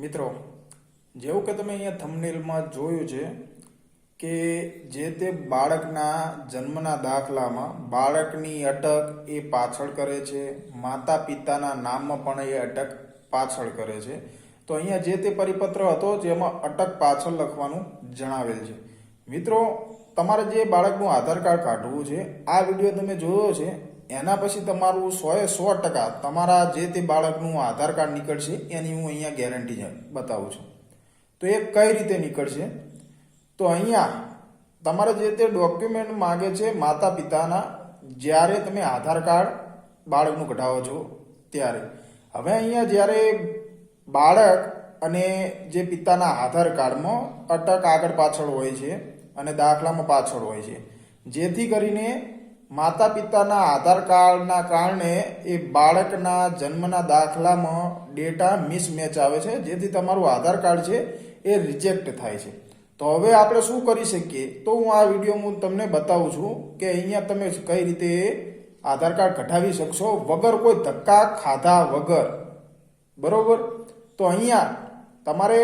મિત્રો, જેવું કે તમે અહીંયા થંબનેલમાં જોયું છે કે જે તે બાળકના જન્મના દાખલામાં બાળકની અટક એ પાછળ કરે છે માતા પિતાના નામમાં પણ એ અટક પાછળ કરે છે. તો અહીંયા જે તે પરિપત્ર હતો જેમાં અટક પાછળ લખવાનું જણાવેલ છે. મિત્રો, તમારે જે બાળકનું આધાર કાર્ડ કાઢવું છે, આ વીડિયો તમે જોયો છે એના પછી તમારું સોએ સો ટકા તમારા જે તે બાળકનું આધાર કાર્ડ નીકળશે, એની હું અહીંયા ગેરંટી બતાવું છું. તો એ કઈ રીતે નીકળશે? તો અહીંયા તમારે જે તે ડોક્યુમેન્ટ માગે છે માતા પિતાના જ્યારે તમે આધાર કાર્ડ બાળકનું કઢાવો છો, ત્યારે. હવે અહીંયા જ્યારે બાળક અને જે પિતાના આધાર કાર્ડમાં અટક આગળ પાછળ હોય છે અને દાખલામાં પાછળ હોય છે, જેથી કરીને માતા પિતાના આધાર કાર્ડના કારણે એ બાળકના જન્મના દાખલામાં ડેટા મિસમેચ આવે છે. જેથી તમારું આધાર કાર્ડ છે એ રિજેક્ટ થાય છે. તો હવે આપણે શું કરી શકીએ? તો હું આ વીડિયો હું તમને બતાવું છું કે અહીંયા તમે કઈ રીતે આધાર કાર્ડ કઢાવી શકશો વગર કોઈ ધક્કા ખાધા વગર. બરોબર? તો અહીંયા તમારે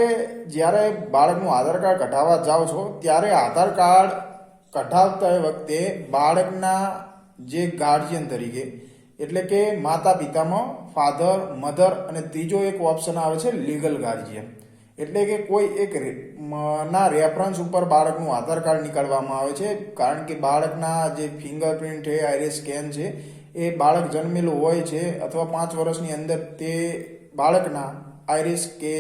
જ્યારે બાળકનું આધાર કાર્ડ કઢાવવા જાઓ છો, ત્યારે આધાર કાર્ડ કઢાવતા વખતે બાળકના જે ગાર્જિયન તરીકે, એટલે કે માતા પિતામાં ફાધર મધર અને ત્રીજો એક ઓપ્શન આવે છે લીગલ ગાર્જિયન એટલે કે કોઈ એક ના રેફરન્સ ઉપર બાળકનું આધાર કાર્ડ નીકળવામાં આવે છે, કારણ કે બાળકના જે ફિંગરપ્રિન્ટ છે આઈરિસ સ્કેન છે, એ બાળક જન્મેલું હોય છે અથવા પાંચ વર્ષની અંદર તે બાળકના આઈરિસ કે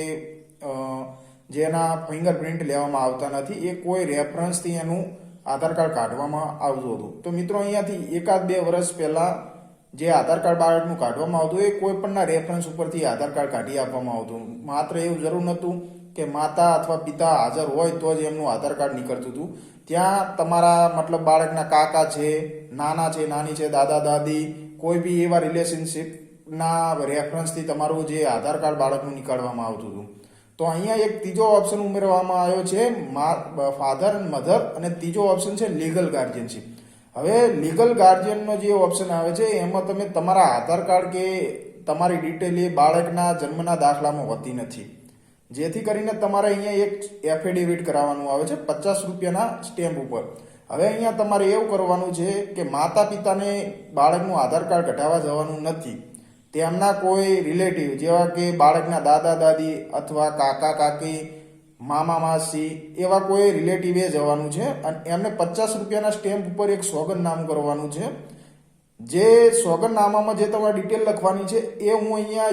જેના ફિંગરપ્રિન્ટ લેવામાં આવતા નથી, એ કોઈ રેફરન્સથી એનું આધાર કાર્ડ કાઢવામાં આવતું હતું. તો મિત્રો, અહીંયાથી એકાદ બે વર્ષ પહેલાં જે આધાર કાર્ડ બાળકનું કાઢવામાં આવતું એ કોઈ પણના રેફરન્સ ઉપરથી આધાર કાર્ડ કાઢી આપવામાં આવતું માત્ર એવું જરૂર નહોતું કે માતા અથવા પિતા હાજર હોય તો જ એમનું આધાર કાર્ડ નીકળતું હતું. ત્યાં તમારા મતલબ બાળકના કાકા છે, નાના છે, નાની છે, દાદા, દાદી, કોઈ બી એવા રિલેશનશિપના રેફરન્સથી તમારું જે આધાર કાર્ડ બાળકનું નીકાળવામાં આવતું હતું. તો અહીંયા એક ત્રીજો ઓપ્શન ઉમેરવામાં આવ્યો છે ફાધર મધર અને ત્રીજો ઓપ્શન છે લીગલ ગાર્જિયનશીપ હવે લીગલ ગાર્જિયનનો જે ઓપ્શન આવે છે, એમાં તમે તમારા આધાર કાર્ડ કે તમારી ડિટેલ એ બાળકના જન્મના દાખલામાં હોતી નથી. જેથી કરીને તમારે અહીંયા એક એફિડેવિટ કરાવવાનું આવે છે, પચાસ રૂપિયાના સ્ટેમ્પ ઉપર. હવે અહીંયા તમારે એવું કરવાનું છે કે માતા પિતાને બાળકનું આધાર કાર્ડ કઢાવવા જવાનું નથી. તેમના કોઈ રિલેટિવ જેવા કે બાળકના દાદા, દાદી અથવા કાકા, કાકી, મામા, માસી, એવા કોઈ રિલેટિવે જવાનું છે અને એમને પચાસ રૂપિયાના સ્ટેમ્પ ઉપર એક સોગંદનામ કરવાનું છે. જે સોગંદનામામાં જે તમારે ડિટેલ લખવાની છે એ હું અહીંયા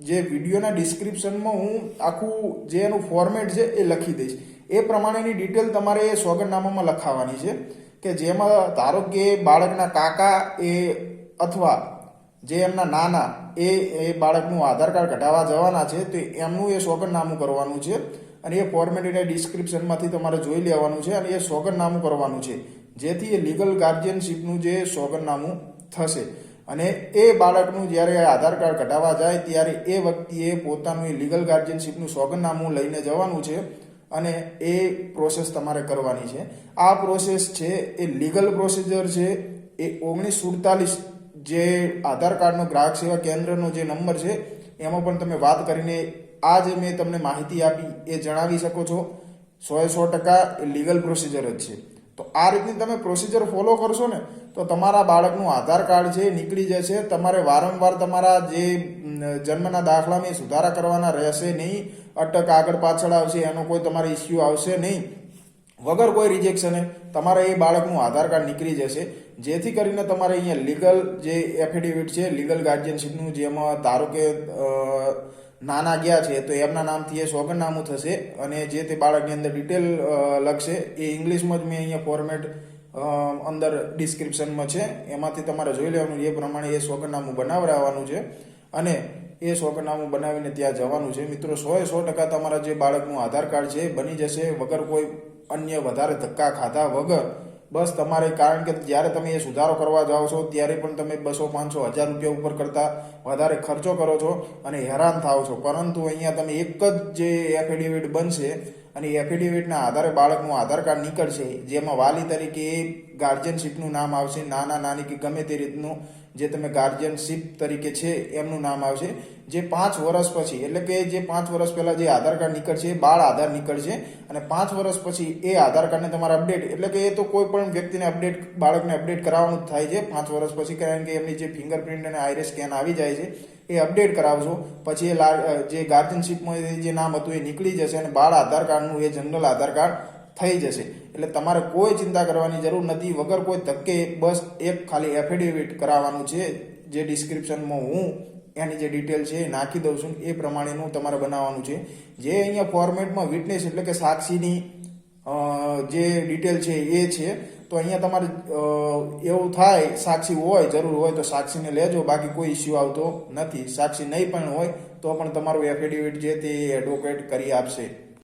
જે વિડીયોના ડિસ્ક્રિપ્શનમાં હું આખું જે એનું ફોર્મેટ છે એ લખી દઈશ. એ પ્રમાણેની ડિટેલ તમારે એ સોગંદનામામાં લખાવાની છે કે જેમાં ધારો કે બાળકના કાકા એ અથવા જે એમના નાના, એ એ બાળકનું આધાર કાર્ડ કઢાવવા જવાના છે, તો એમનું એ સોગંદનામું કરવાનું છે અને એ ફોર્મેટ ડિસ્ક્રિપ્શનમાંથી તમારે જોઈ લેવાનું છે અને એ સોગંદનામું કરવાનું છે. જેથી એ લીગલ ગાર્જિયનશીપનું જે સોગંદનામું થશે. અને એ બાળકનું જ્યારે આધાર કાર્ડ કઢાવવા જાય, ત્યારે એ વ્યક્તિએ પોતાનું એ લીગલ ગાર્જિયનશીપનું સોગંદનામું લઈને જવાનું છે અને એ પ્રોસેસ તમારે કરવાની છે. આ પ્રોસેસ છે, એ લીગલ પ્રોસિજર છે, એ ઓગણીસ સુડતાલીસ જે આધાર કાર્ડનો, ગ્રાહક સેવા કેન્દ્રનો જે નંબર છે, એમાં પણ તમે વાત કરીને આ જે મેં તમને માહિતી આપી એ જણાવી શકો છો. સો એ સો ટકા એ લીગલ પ્રોસિજર જ છે. તો આ રીતની તમે પ્રોસિજર ફોલો કરશો ને, તો તમારા બાળકનું આધાર કાર્ડ છે નીકળી જશે. તમારે વારંવાર તમારા જે જન્મના દાખલામાં સુધારા કરવાના રહેશે નહીં. અટક આગળ પાછળ આવશે, એનો કોઈ તમારે ઇસ્યુ આવશે નહીં. વગર કોઈ રિજેક્શને તમારે એ બાળકનું આધાર કાર્ડ નીકળી જશે. જેથી કરીને તમારે અહીંયા લીગલ જે એફિડેવિટ છે લીગલ ગાર્જિયનશીપનું જેમાં ધારો કે નાના ગયા છે, તો એમના નામથી એ સોગંદનામું થશે અને જે તે બાળકની અંદર ડિટેલ લખશે, એ ઇંગ્લિશમાં જ મેં અહીંયા ફોર્મેટ અંદર ડિસ્ક્રિપ્શનમાં છે. એમાંથી તમારે જોઈ લેવાનું, એ પ્રમાણે એ સોગંદનામું બનાવડાવવાનું છે. અને એ સોગંદનામું બનાવીને ત્યાં જવાનું છે. મિત્રો, સો એ સો ટકા તમારા જે બાળકનું આધાર કાર્ડ છે બની જશે વગર કોઈ અન્ય વધારે ધક્કા ખાધા વગર. બસ તમારે, કારણ કે જ્યારે તમે એ સુધારો કરવા જાઓ છો, ત્યારે પણ તમે બસો, પાંચસો, હજાર રૂપિયા ઉપર કરતાં વધારે ખર્ચો કરો છો અને હેરાન થાઓ છો. પરંતુ અહીંયા તમે એક જ જે એફિડેવિટ બનશે અને એફિડેવિટના આધારે બાળકનું આધાર કાર્ડ નીકળશે, જેમાં વાલી તરીકે ગાર્જિયનશીપનું નામ આવશે. નાના નાની કે ગમે તે રીતનું જે તમે ગાર્જિયનશીપ તરીકે છે, એમનું નામ આવશે. જે પાંચ વર્ષ પછી, એટલે કે જે પાંચ વર્ષ પહેલા જે આધાર કાર્ડ નીકળશે બાળ આધાર નીકળશે અને પાંચ વર્ષ પછી એ આધાર કાર્ડને તમારે અપડેટ એટલે કે એ તો કોઈ પણ વ્યક્તિને અપડેટ બાળકને અપડેટ કરાવવાનું થાય છે, પાંચ વર્ષ પછી કારણ કે એમની જે ફિંગરપ્રિન્ટ અને આઈરેસ સ્કેન આવી જાય છે, એ અપડેટ કરાવશો, પછી એ જે ગાર્જનશીપમાં જે નામ હતું એ નીકળી જશે અને બાળ આધાર કાર્ડનું એ જનરલ આધાર કાર્ડ થઈ જશે. એટલે તમારે કોઈ ચિંતા કરવાની જરૂર નથી, વગર કોઈ ધક્કે, બસ એક ખાલી એફિડેવિટ કરાવવાનું છે, જે ડિસ્ક્રિપ્શનમાં હું એની જે ડિટેલ છે એ નાખી દઉં છું. એ પ્રમાણેનું તમારે બનાવવાનું છે. જે અહીંયા ફોર્મેટમાં વિટનેસ એટલે કે સાક્ષીની જે ડિટેલ છે એ છે, તો અહીંયા તમારે એવું થાય, સાક્ષી હોય, જરૂર હોય, તો સાક્ષીને લેજો. બાકી કોઈ ઇસ્યુ આવતો નથી. સાક્ષી નહીં પણ હોય, તો પણ તમારું એફિડેવિટ જે તે એડવોકેટ કરી આપશે.